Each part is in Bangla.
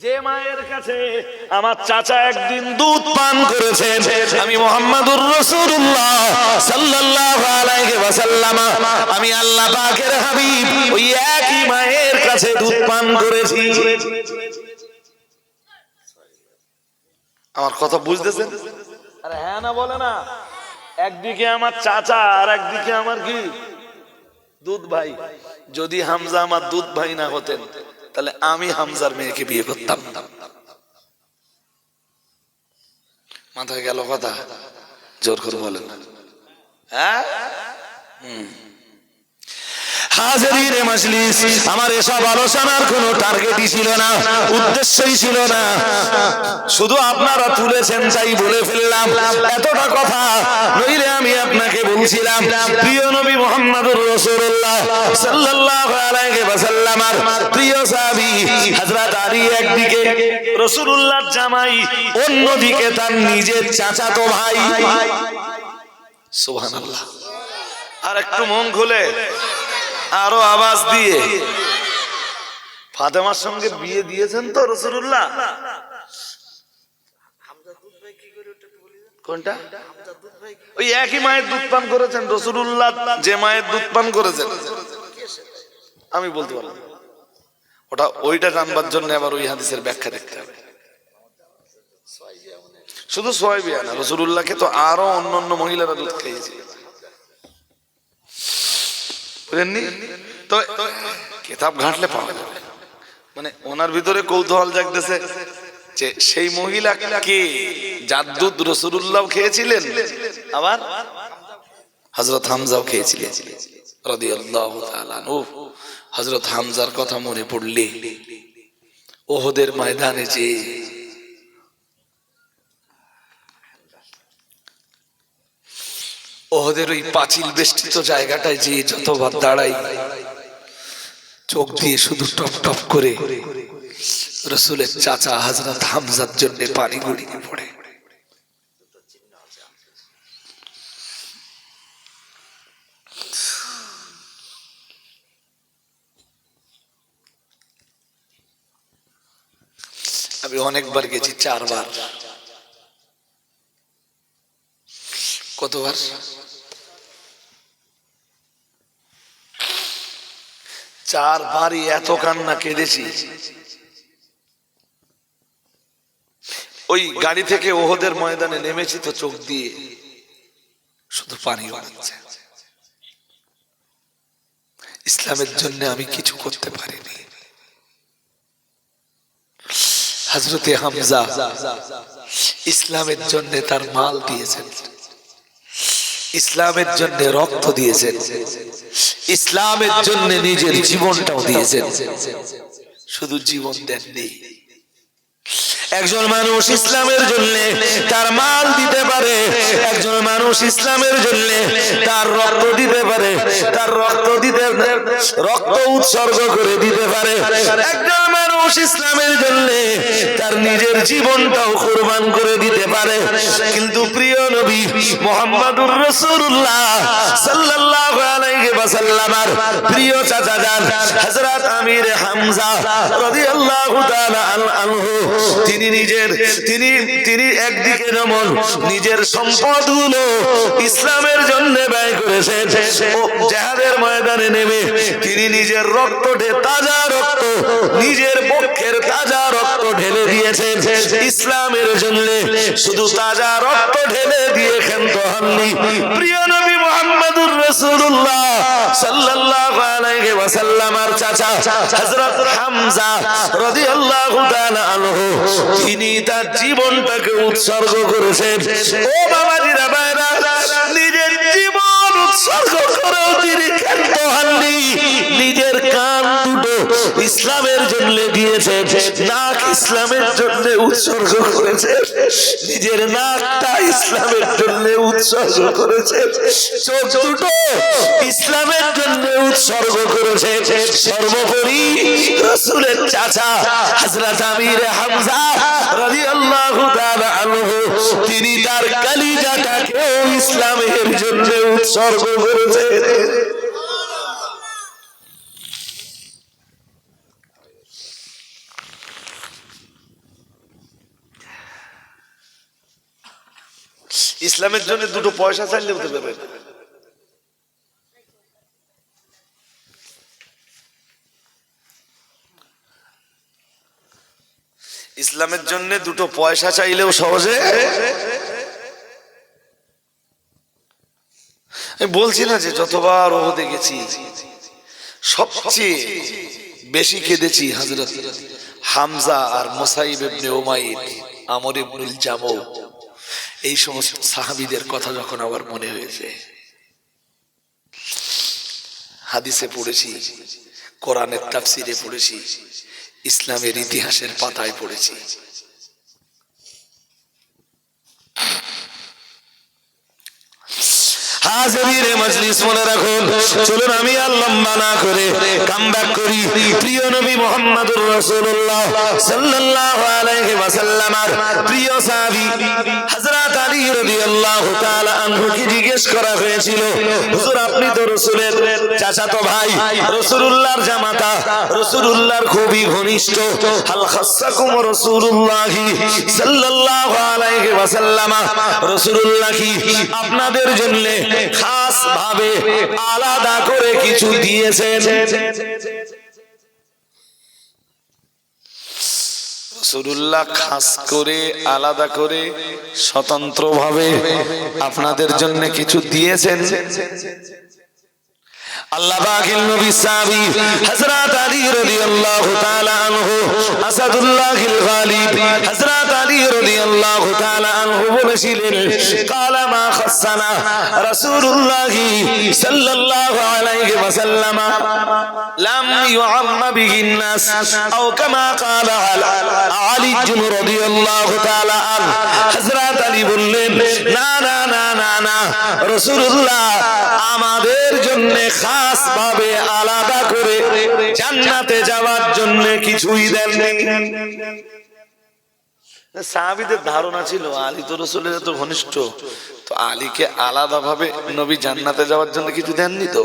যে মায়ের কাছে আমার চাচা একদিন দুধ পান করেছে আমি মোহাম্মদুর রসুল্লাহ আমি আল্লাহ ওই একই মায়ের কাছে দুধ পান করেছি। আমার কথা বুঝতেছেন? আরে হ্যাঁ না, বলে না। একদিকে আমার চাচা আর একদিকে আমার কি? দুধ ভাই। যদি হামজা আমার দুধ ভাই না হতেন। তাহলে আমি হামজার মেয়েকে বিয়ে করতাম। মাথায় গেল কথা। জোর করে বলেন। হ্যাঁ? হুম। হাজারিরে মজলিস, আমার এসব আলোচনার কোনো টার্গেটই ছিল না, উদ্দেশ্যই ছিল না। শুধু আপনারা তুলেছেন তাই বলে ফেললাম। এতটা কথা নইলে আমি আপনাকে বলছিলাম, প্রিয় নবী মোহাম্মদুর রাসূলুল্লাহ সাল্লাল্লাহু আলাইহি ওয়াসাল্লামের প্রিয় সাহাবী হযরত আলী একদিকে, রাসূলুল্লাহর জামাই অন্যদিকে তার নিজের চাচাতো ভাই। সুবহানাল্লাহ। আর একটু মন খুলে। আরও আওয়াজ দিয়ে। ফাতেমার সঙ্গে বিয়ে দিয়েছেন তো রসুল্লাহ রসুল্লাহ যে মায়ের দুধ পান করেছেন। আমি বলতে পারলাম ওটা ওইটা জানবার জন্য আবার ওই হাদিসের ব্যাখ্যা হবে। শুধু সোয়াই বিয়া না রসুল্লাহকে তো আরও অন্য অন্য মহিলারা দুধ খাইয়েছে। বুঝেননি? তো ঘাঁটলে পাওয়া যাবে মানে ওনার ভিতরে কৌতূহল জাগতেছে যে সেই মহিলা কে? যার রসুল্লাহ খেয়েছিলেন? আবার হজরত হামজাও খেয়েছিলেন। হামজার কথা মনে পড়লে ওহদের ময়দানে যে ওহদের ওই পাঁচিল বেষ্টিত জায়গাটায় যে যতবার দাঁড়াই, চোখ দিয়ে শুধু টপ টপ করে রসুলের চাচা হাজরত হামজার জন্য পানি গড়িয়ে পড়ে। আমি অনেকবার গেছি, চারবার। কতবার? চারবারই এত কান্না কেঁদেছি। ওই গাড়ি থেকে ওহদের ময়দানে নেমেছি তো চোখ দিয়ে। শুধু পানি বানাচ্ছে ইসলামের জন্য আমি কিছু করতে পারিনি। হজরতে হামজা ইসলামের জন্য তার মাল দিয়েছেন। ইসলামের জন্য রক্ত দিয়েছেন। ইসলামের জন্য নিজের জীবনটাও দিয়েছেন। শুধু জীবন দেননি। একজন মানুষ ইসলামের জন্য তার মাল দিতে পারে। একজন মানুষ ইসলামের জন্য তার রক্ত দিতে পারে। তার রক্ত দিতে রক্ত উৎসর্গ করে দিতে পারে। একজন মানুষ ইসলামের জন্য তার নিজের জীবনটাও কোরবান করে দিতে পারে। কিন্তু প্রিয় নবী মোহাম্মদুর রাসূলুল্লাহ সাল্লাল্লাহু আলাইহি ওয়াসাল্লামের প্রিয় চাচা হযরত আমির হামজা রাদিয়াল্লাহু তাআলা আনহু। তিনি নিজের, তিনি তিনি একদিকে নিজের সম্পদগুলো ইসলামের জন্য ব্যয় করেছেন, ও ময়দানে নেমে তিনি নিজের রক্ত ঢে তাজা রক্ত নিজের পক্ষের তাজা রক্ত ঢেলে দিয়েছেন। ইসলামের জন্য শুধু তাজা রক্ত ঢেলে দিয়ে হননি। প্রিয় নবী মোহাম্মদুর সাল্লাল্লাহু আলাইহি ওয়াসাল্লামের চাচা হযরত হামজা রাদিয়াল্লাহু তাআলা আনহু, তিনি তার জীবনটাকে উৎসর্গ করেছেন। ও জীবন নিজের কান দুটো ইসলামের জন্য নাক ইসলামের জন্য উৎসর্গ করেছে, নিজের নাকটা ইসলামের জন্য উৎসর্গ চোখ দুটো ইসলামের জন্য উৎসর্গ করেছে। সর্বোপরি রসুলের চাচা হামজা তিনি তার কালিজাটাকেও ইসলামের জন্য উৎসর্গ করেছে। ইসলামের জন্য দুটো পয়সা চাইলে হতে পারবে ইসলামের জন্য দুটো পয়সা চাইলেও সহজে আমি বলছি না যে যতবার ওহদে গেছি সবচেয়ে বেশি কেঁদেছি হজরত হামজা আর মোসাইব ইবনে ওমাইদ আমর ইবনুল জামো। এই সমস্ত সাহাবিদের কথা যখন আবার মনে হয়েছে, হাদিসে পড়েছি, কোরআনের তাফসিরে পড়েছি, ইসলামের ইতিহাসের পাতায় পড়েছি। মজলিস মনে রাখুন। চলুন, আমি আর লম্বা না করে কাম করি। প্রিয় নবী মোহাম্মদুর রাসূলুল্লাহ সাল্লাল্লাহু আলাইহি প্রিয় সাহাবী হযরত আলী রাদিয়াল্লাহু তাআলা আনহুকে জিজ্ঞেস করা হয়েছিল, হুজুর, আপনি তো রাসূলের চাচাতো ভাই, রাসূলুল্লাহর জামাতা, রাসূলুল্লাহর খুবই ঘনিষ্ঠ। হাল খাসসাকুম রাসূলুল্লাহ সাল্লাল্লাহু আলাইহি আপনাদের জন্য খাস ভাবে আলাদা করে কিছু দিয়েছেন? খাস করে, আলাদা করে স্বতন্ত্র ভাবে আপনাদের জন্য কিছু দিয়েছেন? আল্লাহ পাকের নবী সাহাবী হযরত আলী রাদিয়াল্লাহু তাআলা আনহু, আসাদুল্লাহিল গালিব, হযরত আলী রাদিয়াল্লাহু তাআলা আনহু বলেছিলেন, কালা মা খাসানা রাসূলুল্লাহ সাল্লাল্লাহু আলাইহি ওয়াসাল্লাম, লাম ইউআম্মা বিহিন নাস, আও কামা কালা আলী রাদিয়াল্লাহু তাআলা আন। হযরত আলী বললেন, না না রাসূলুল্লাহ আমাদের জন্য খাস ভাবে আলাদা করে জান্নাতে যাওয়ার জন্য কিছুই দেননি। সাহাবিদের ধারণা ছিল, আলী তো রসুলের তো ঘনিষ্ঠ, তো আলীকে আলাদা ভাবে নবী জান্নাতে যাওয়ার জন্য কিছু দেননি তো?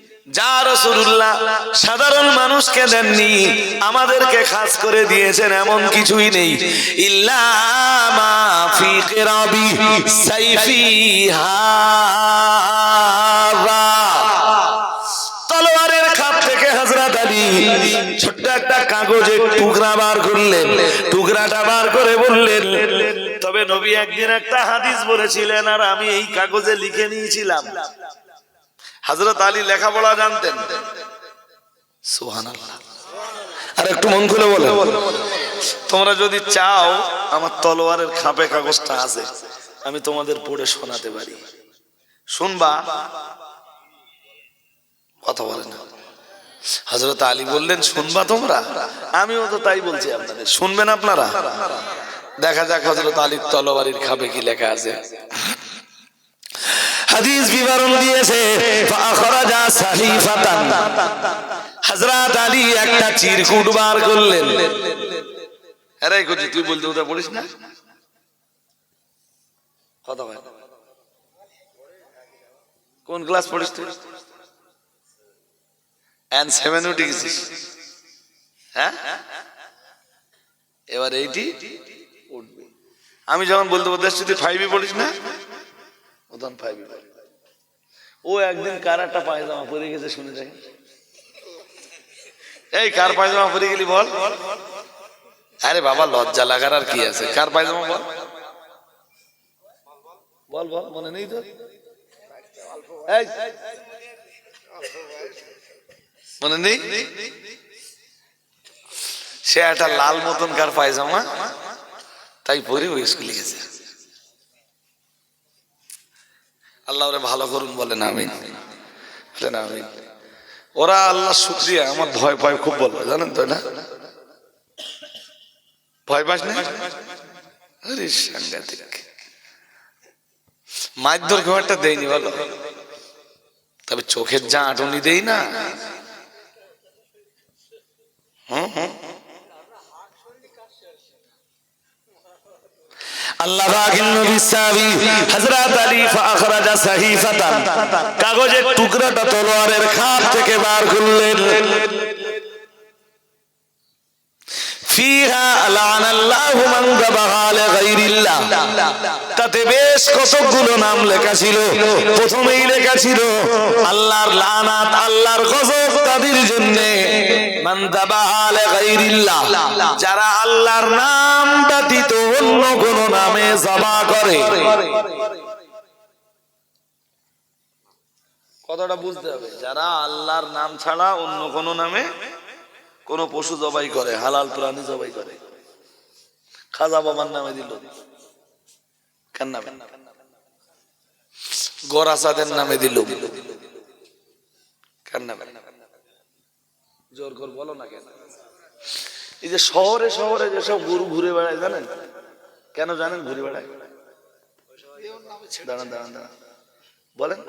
যা রসুল্লাহ সাধারণ মানুষকে দেননি, আমাদেরকে খাস করে দিয়েছেন এমন কিছুই নেই। তলোয়ারের খাপ থেকে হযরত আলী ছোট্ট একটা কাগজে টুকরা বার করলেন, টুকরাটা বার করে বললেন, তবে নবী একদিন একটা হাদিস বলেছিলেন, আর আমি এই কাগজে লিখে নিয়েছিলাম। হজরত আলী লেখাপড়া জানতেন। সুবহানাল্লাহ। আর একটু মন খুলে বলে তোমরা যদি চাও, আমার তলোয়ারের খাপে কাগজটা আছে, আমি তোমাদের পড়ে শোনাতে পারি। শুনবা। কথা বলে না। হজরত আলী বললেন, শুনবা তোমরা? আমিও তো তাই বলছি আপনাদের। শুনবেন আপনারা? দেখা যাক হজরত আলীর তলোয়ারির খাপে কি লেখা আছে। হাদিস বিবরণ দিয়েছে, ফাখরাজা সাহিফাতান। হযরত আলী একটা চিরকুট বার করলেন। আরে কুজি তুই বলতে ওটা পড়িস না? কথা বল কোন ক্লাস পড়িস তুই? এন সেভেন উঠে গেছিস হ্যাঁ? এবার এইটি উঠবে। আমি যখন বলতে বলতে তুই ফাইভে পড়িস না? উদান ফাইভে পড়ি ও একদিন কার একটা পায়জামা পরে গেছে শুনে দেখেন। এই কার পায়জামা পরে গেলি বল। আরে বাবা লজ্জা লাগার আর কি আছে? কার পায়জামা বল? বল বল মনে নেই তো এই, মনে নেই? সে একটা লাল মতন কার পায়জামা তাই পরে ওই স্কুলে গেছে। আল্লাহ ভালো করুন বলেন বলেন, আমিন। ওরা আল্লাহ শুক্রিয়া, আমার ভয় ভয় খুব বলবে জানেন তো, না? ভয় পাস না? আরে সাংঘাতিক। মারধর একটা দেয়নি, বলো। তবে চোখের যা আটনি দেই না। হুম হুম আল্লাহ পাকের নবী সাহাবী হযরত আলী ফাখরাজা সাহিফাতান কাগজের টুকরাটা তলোয়ারের খাপ থেকে বার করলেন ফিহা লানাল্লাহু মান যাবাহা লিগাইরিল্লাহ তাতে বেশ কতগুলো নাম লেখা ছিল। প্রথমেই লেখা ছিল, আল্লাহর লানাত, আল্লাহর গজব তাদের জন্য। যারা আল্লাহর নাম ব্যতীত অন্য কোন নামে জবা করে। কথাটা বুঝতে হবে, যারা আল্লাহর নাম ছাড়া অন্য কোন নামে কোন পশু জবাই করে হালাল প্রাণী জবাই করে। খাজা বাবার নামে দিল। গোরাসাদের নামে? দিল। জোর কর বলো না কেন? এই যে শহরে শহরে যেসব গরু ঘুরে বেড়ায় জানেন? কেন জানেন ঘুরে বেড়ায়? দাঁড়ান দাঁড়ান দাঁড়ান। বলেন।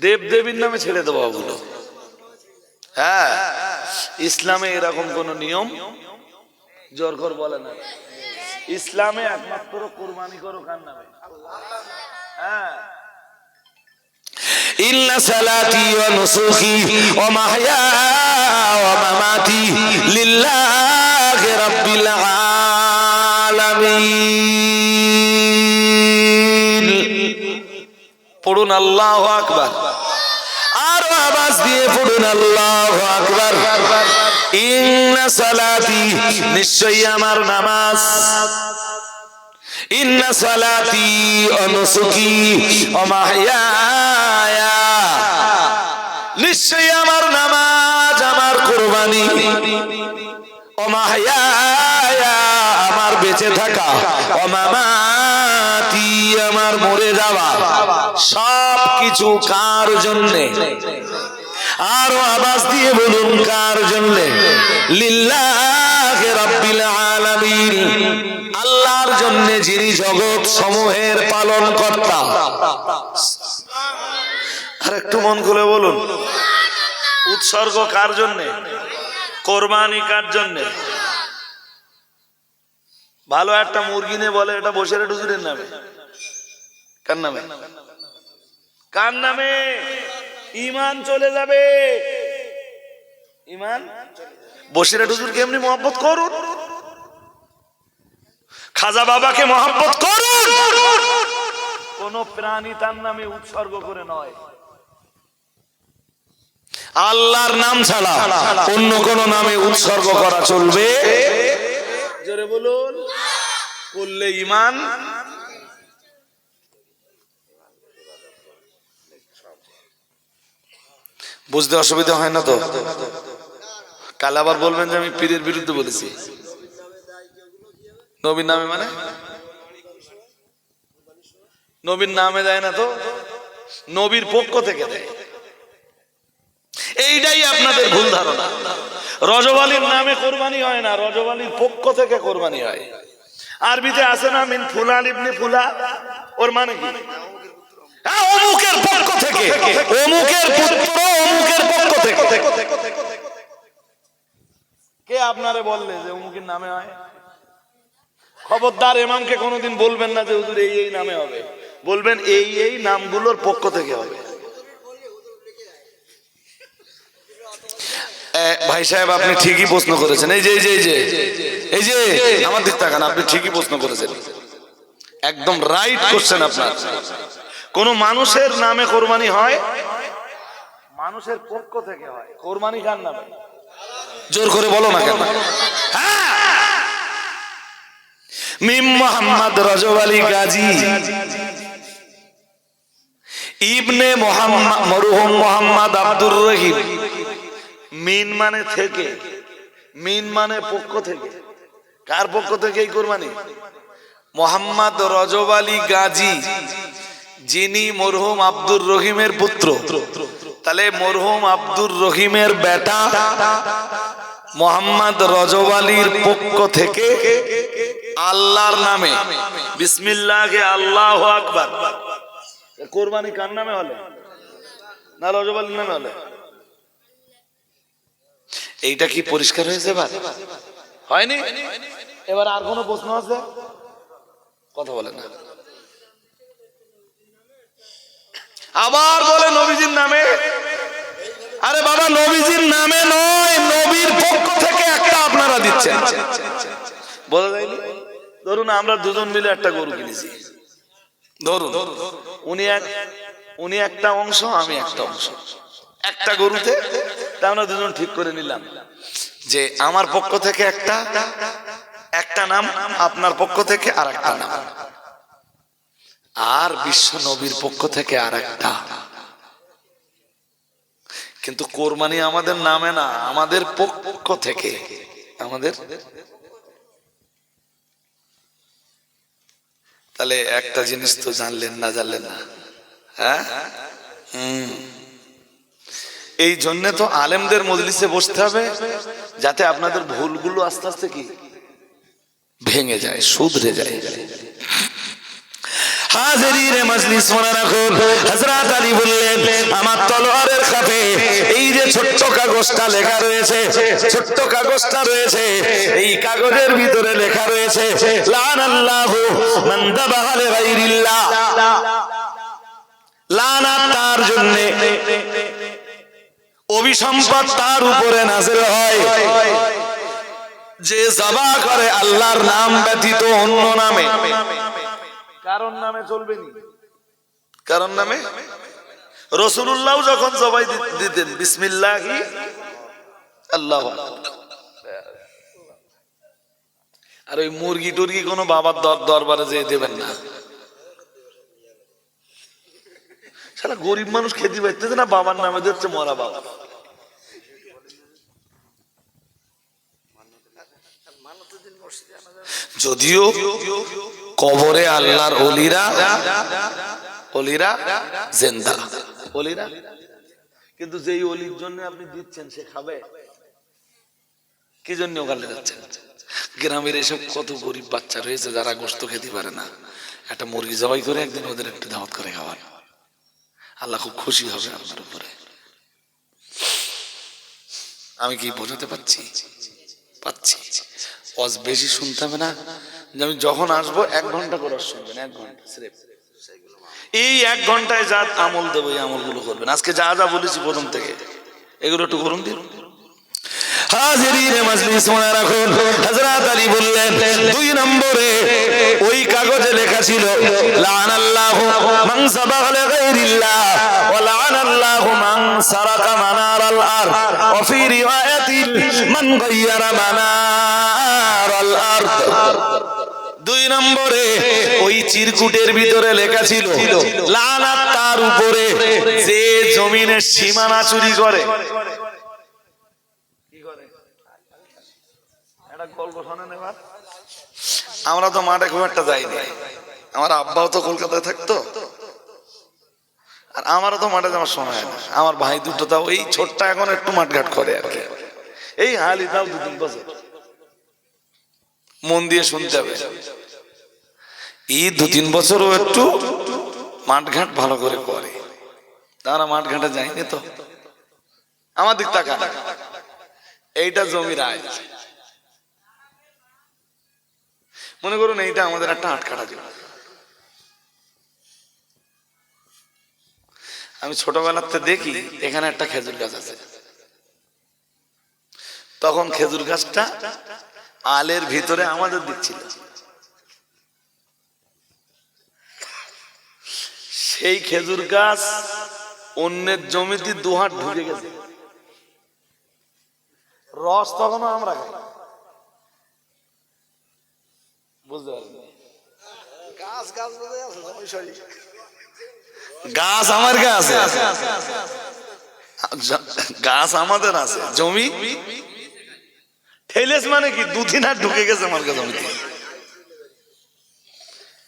দেব দেবীর নামে ছেড়ে দেবো ওগুলো হ্যাঁ ইসলামে এরকম কোন নিয়ম জোর কর বলে না ইসলামে একমাত্র কোরবানি করো কার নামে হ্যাঁ إن صلاتي ونسكي ومحياي ومماتي لله رب العالمين পড়ুন আল্লাহ আকবার আর আওয়াজ দিয়ে পড়ুন, আল্লাহ আকবার। ইন্না সালাতি, নিশ্চয়ই আমার নামাজ। ইন্না সালাতি অনুসুকি অমাহিয়া নিশ্চয়ই আমার নামাজ, আমার কোরবানি। অমাহিয়া আমার বেঁচে থাকা অমামাতি আমার মরে যাওয়া সব কিছু কার জন্যে? আরও আওয়াজ দিয়ে বলুন, কার জন্য? লিল্লাহি রাব্বিল আল্লাহর জন্য যিনি জগৎ সমূহের পালন কর্তা আর একটু মন খুলে বলুন, উৎসর্গ কার জন্য? কোরবানি কার জন্য? ভালো একটা মুরগি নিয়ে বলে, এটা বসের হুজুরের নামে কার নামে? কার নামে? ইমান চলে যাবে। ইমান? বসিরা হুজুর কেমনি মহব্বত করুন? খাজা বাবাকে মহব্বত করুন। কোন প্রাণী তার নামে উৎসর্গ করে নয়। আল্লাহর নাম ছাড়া অন্য কোন নামে উৎসর্গ করা চলবে জোরে বলুন, করলে ইমান বুঝতে অসুবিধা হয় না তো? কাল আবার বলবেন যে আমি পীরের বিরুদ্ধে বলেছি। নবীর নামে মানে? নবীর নামে দেয় না তো? নবীর পক্ষ থেকে দেয়। এইটাই আপনাদের ভুল ধারণা। রজবালির নামে কোরবানি হয় না রজবালির পক্ষ থেকে কোরবানি হয়। আরবিতে আছে না মিন ফুলান ইবনে ফুলা ওর মানে কি? হ্যাঁ, অমুকের পক্ষ থেকে অমুকের পুত্র অমুকের পক্ষ থেকে। কে আপনারে বললে যে অমুকের নামে হয়? খবরদার এমামকে কোনোদিন বলবেন না যে হুজুর এই এই নামে হবে। বলবেন এই এই নামগুলোর পক্ষ থেকে হবে। ভাই সাহেব আপনি ঠিকই প্রশ্ন করেছেন। এই যে এই যে এই যে এই যে আমার দিক তাকান আপনি ঠিকই প্রশ্ন করেছেন। একদম রাইট কোশ্চেন আপনার। কোন মানুষের নামে কোরবানি হয়? মানুষের পক্ষ থেকে হয়। কোরবানি কার নামে? জোর করে বলো না কেন? হ্যাঁ। মিম মোহাম্মদ রজব আলী গাজী। ইবনে মোহাম্মদ মরহুম মোহাম্মদ আব্দুর রহিম। মিন মানে থেকে। মিন মানে পক্ষ থেকে। কার পক্ষ থেকে এই কোরবানি? মোহাম্মদ রজব আলী গাজী, যিনি মরহুম আব্দুর রহিমের পুত্র। তাহলে মরহুম আব্দুর রহিমের বেটা মোহাম্মদ রজব আলীর পক্ষ থেকে আল্লাহর নামে। বিসমিল্লাহকে আল্লাহ আকবার। কোরবানি কার নামে হলে? না, রজব আলীর নামে হলে। এইটা কি পরিষ্কার হয়েছে এবার? হয়নি? এবার আর কোনো প্রশ্ন আছে? কথা বলে না। আবার বলে নবীজির নামে। আরে বাবা, নবীজির নামে নয়, নবীর পক্ষ থেকে একটা আপনারা দিচ্ছেন। বলা যায়নি ধরুন আমরা দুজন মিলে একটা গরু কিনেছি। ধরুন। উনি এক উনি একটা অংশ, আমি একটা অংশ। একটা গরুতে আমরা দুজন ঠিক করে নিলাম যে আমার পক্ষ থেকে একটা একটা নাম, আপনার পক্ষ থেকে আর একটা নাম। আর বিশ্ব নবীর পক্ষ থেকে আর একটা কিন্তু কোরবানি আমাদের নামে না, আমাদের পক্ষ থেকে। আমাদের? তাহলে একটা জিনিস তো জানলেন, না জানলেন না। হ্যাঁ? হুম। এই জন্য তো আলেমদের মজলিসে বসতে হবে, যাতে আপনাদের ভুলগুলো আস্তে আস্তে কি? ভেঙে যায়, শুধরে যায়। এই যে ছোট্ট কাগজটা লেখা রয়েছে, ছোট্ট কাগজটা রয়েছে, এই কাগজের ভিতরে লেখা রয়েছে লানাত তার জন্য অভিসম্পদ তার উপরে নাজিল হয়। যে জবা করে আল্লাহর নাম ব্যতীত অন্য নামে। কারণ নামে চলবে নি। কারণ নামে? রসুল্লাহ যখন জবাই দিতেন বিসমিল্লাহি আল্লাহ আর ওই মুরগি টুরগি কোনো বাবার দর- দরবারে যেয়ে দেবেন না। সারা গরিব মানুষ খেতে পাইতেছে না, বাবার নামে দিচ্ছে মরা বাবা। যদিও কবরে আল্লাহর অলিরা অলিরা জেন্দা, অলিরা। কিন্তু যেই অলির জন্য আপনি দিচ্ছেন, সে খাবে। কি জন্য ওখানে যাচ্ছেন? গ্রামের এসব কত গরিব বাচ্চা রয়েছে যারা গোস্ত খেতে পারে না। একটা মুরগি জবাই করে একদিন ওদের একটু দাওয়াত করে খাওয়ার আল্লাহ খুব খুশি হবে আপনার উপরে। আমি কি বোঝাতে পারছি? পাচ্ছি অজ বেশি শুনতে হবে না? যে আমি যখন আসব, এক ঘণ্টা করে শুনবেন, এক ঘণ্টা। এই এক ঘন্টায় যা আমল দেবো, এই আমলগুলো করবেন। আজকে যা যা বলেছি প্রথম থেকে। এগুলো একটু করুন দিন। হাজিরিনে মজলিস মনে রাখুন। হযরত আলী বললেন, দুই নম্বরে ওই কাগজে লেখা ছিল, লানাল্লাহু মান সাবাগা লিগাইরিল্লাহ ওয়া লানাল্লাহু মান সারাকা মানারাল আরদ ওয়া ফি রিওয়ায়াতিন মান গায়্যারা মানারাল আরদ। দুই নম্বরে ওই চিরকুটের ভিতরে লেখা ছিল, লানাত তার উপরে যে জমিনের সীমানা চুরি করে। আমরা তো মাঠে খুব একটা যাইনি। আমার আব্বাও তো কলকাতায় থাকতো। আর আমারও তো মাঠে যাওয়ার সময় হয় না। আমার ভাই দুটো তাও এই ছোট্ট এখন একটু মাঠঘাট করে আর কি। এই হালি তাও দু তিন বছর। মন দিয়ে শুনতে হবে। এই দু তিন বছরও একটু মাঠঘাট ভালো করে করে। তারা মাঠঘাটে যায়নি তো। আমার দিক তাকান। এইটা জমির আয়। মনে করুন এইটা আমাদের একটা আটকাটা জমি আমি ছোটবেলাতে দেখি এখানে একটা খেজুর গাছ আছে। তখন খেজুর গাছটা আলের ভিতরে আমাদের দিচ্ছিল। সেই খেজুর গাছ অন্যের জমিতে দুহাট ঢুকে গেছে। রস তখনও আমরা খাই। বুঝতে গাছ গাছ আছে সরি গাছ আমার কাছে আছে গাছ আমাদের আছে। জমি? ঠেলেস মানে কি? দুদিন আর ঢুকে গেছে আমার কাছে জমিতে।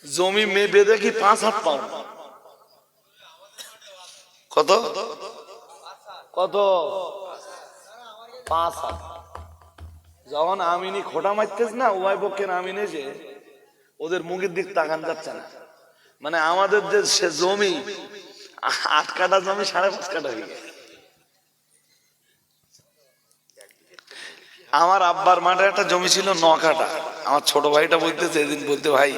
জমি বেঁধে কি পাঁচ হাত পাও? কত? কত? পাঁচ হাত। যখন আমিনি খোটা মারতেছ না উভয় পক্ষের আমিন এসে ওদের মুখের দিক তাকান যাচ্ছে না। মানে আমাদের যে সে জমি, আট কাটা জমি সাড়ে পাঁচ কাটা হয়ে গেছে। আমার আব্বার মাঠে একটা জমি ছিল ন কাটা আমার ছোট ভাইটা বলতেছে, এদিন বলতে, ভাই,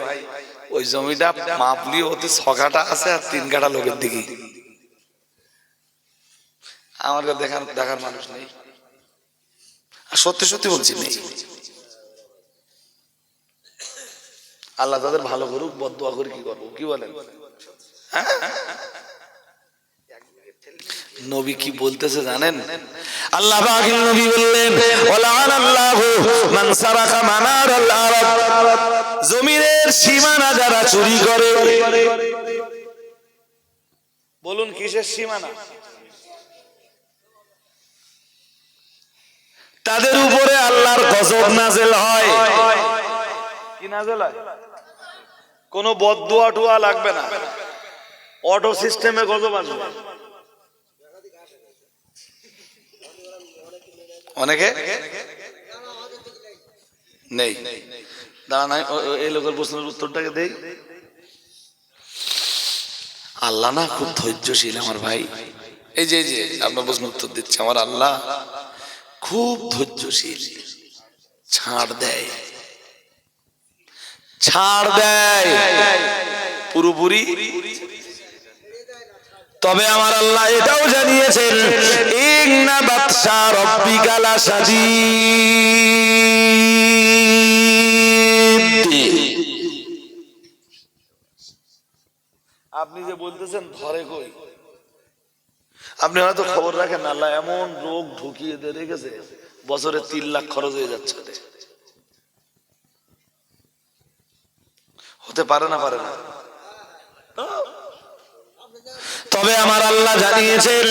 ওই জমিটা মাপলি ওতে ছ কাটা আছে আর তিন কাটা লোকের দিকে। আমার দেখার দেখার মানুষ নেই। সত্যি সত্যি বলছি, নেই। আল্লাহ তাদের ভালো করুক বদুয়া করে, কি করব? কি বলেন? হ্যাঁ? নবী কি বলতেছে জানেন? আল্লাহ পাকের নবী বললেন ওলান আল্লাহ মান সারাকা মানার জমিনের সীমানা যারা চুরি করে, বলুন কিসের সীমানা? তাদের উপরে আল্লাহর গজব নাজেল হয়। কি হয় কোনো বদুয়া টুয়া লাগবে না। অটো সিস্টেমে অনেকে? নেই। দাঁড়া এই লোকের প্রশ্নের উত্তরটাকে দেই। আল্লাহ না খুব ধৈর্যশীল আমার ভাই। এই যে যে, আপনার প্রশ্ন উত্তর দিচ্ছে আমার আল্লাহ। খুব ধৈর্যশীল। ছাড় দেয়। ছাড় দেয়। পুরোপুরি। তবে আমার আল্লাহ এটাও জানিয়েছেন, ইন্না বাদশা রব্বিকা লাশাদীদ আপনি যে বলতেছেন, ধরে কই? আপনি হয়তো খবর রাখেন আল্লাহ এমন রোগ ঢুকিয়ে দিয়ে রেখেছে, বছরে তিন লাখ খরচ হয়ে যাচ্ছে। হতে পারে না পারে না। তবে আমার আল্লাহ জানিয়েছেন।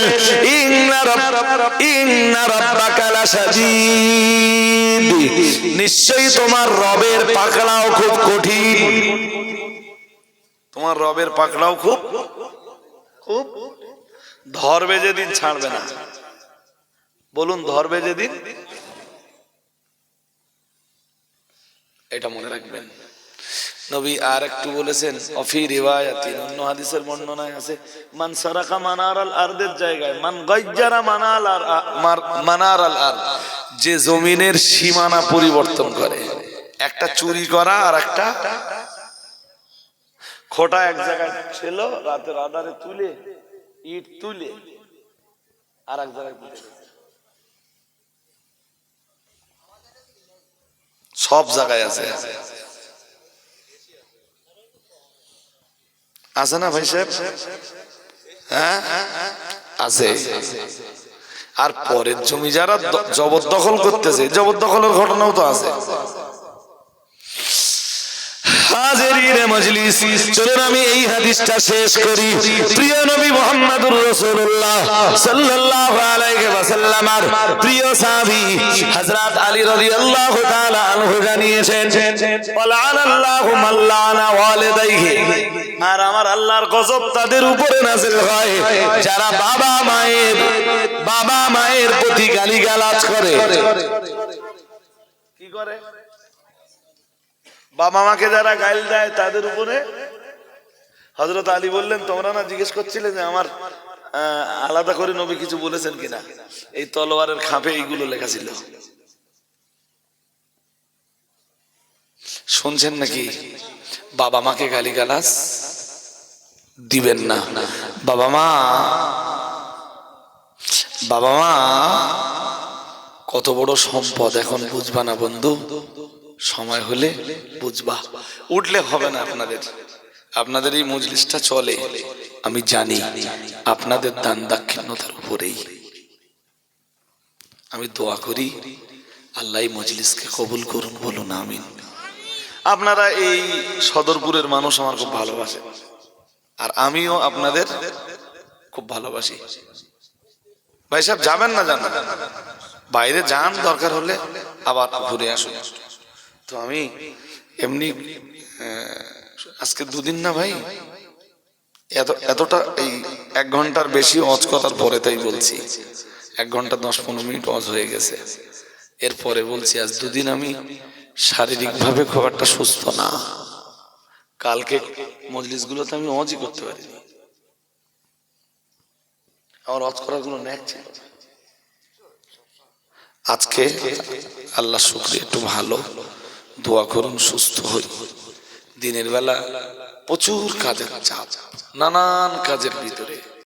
নিশ্চয়ই তোমার রবের পাকড়াও খুব কঠিন। তোমার রবের পাকড়াও খুব খুব ধরবে যেদিন ছাড়বে না। বলুন ধরবে যেদিন? এটা মনে রাখবেন। নবী আর একটু বলেছেন, অফি রিওয়ায়াতি, অন্য হাদিসের বর্ণনায় আছে, মান সারাকা মানার আল আরদের জায়গায়, মান গাজ্জারা মানাল আর মানার আল আর যে জমিনের সীমানা পরিবর্তন করে। একটা চুরি করা আর একটা খোটা এক জায়গায় ছিল রাতের আধারে তুলে, ইট তুলে, আর এক জায়গায় সব জায়গায় আছে। আছে না ভাই সাহেব হ্যাঁ আছে আর পরের জমি যারা জবরদখল করতেছে জবরদখলের ঘটনাও তো আছে। হাজেরিনে মজলিস। চলুন আমি এই হাদিসটা শেষ করি। প্রিয় নবী মুহাম্মদুর রাসূলুল্লাহ সাল্লাল্লাহু আলাইহি ওয়াসাল্লামার প্রিয় সাহাবী হযরত আলী রাদিয়াল্লাহু তাআলা আনহু জানিয়েছেন ওয়ালানাল্লাহু মাল্লানা ওয়ালিদাইহি। আর আমার আল্লাহর গজব তাদের উপরে নাযিল হয়। যারা বাবা মায়ের বাবা মায়ের প্রতি গালিগালাজ করে। কি করে? বাবা মাকে যারা গাইল দেয় তাদের উপরে হজরত আলী বললেন, তোমরা না জিজ্ঞেস করছিলে যে আমার আলাদা করে নবী কিছু বলেছেন কিনা? এই তলোয়ারের খাপে এইগুলো লেখা ছিল। শুনছেন নাকি? বাবা মাকে গালি গালাস দিবেন না। বাবা মা বাবা মা, কত বড় সম্পদ এখন বুঝবা না বন্ধু। সময় হলে বুঝবা। উঠলে হবে না আপনাদের। আপনাদের এই মজলিসটা চলে, আমি জানি আপনাদের দান দাক্ষিণ্যতার উপরেই। আমি দোয়া করি, আল্লাহ মজলিসকে কবুল করুন, বলুন আমিন। আপনারা এই সদরপুরের মানুষ আমার খুব ভালোবাসে, আর আমিও আপনাদের খুব ভালোবাসি। ভাই সাহেব, যাবেন না জান? বাইরে যান, দরকার হলে আবার ঘুরে আসুন। তো আমি এমনি আজকে দুদিন না ভাই, এত, এতটা এই এক ঘণ্টার বেশি অজ কথার পরে তাই বলছি, এক ঘণ্টা দশ পনেরো মিনিট অজ হয়ে গেছে। এরপরে বলছি, আজ দুদিন আমি শারীরিকভাবে খুব একটা সুস্থ না। কালকে মজলিসগুলোতে আমি অজই করতে পারিনি। আমার অজ ন্যাক ছিল আজকে আল্লাহ শুক্রিয়া, একটু ভালো। দোয়া করুন সুস্থ হই। দিনের বেলা প্রচুর কাজের চাপ নানান কাজের ভিতরে।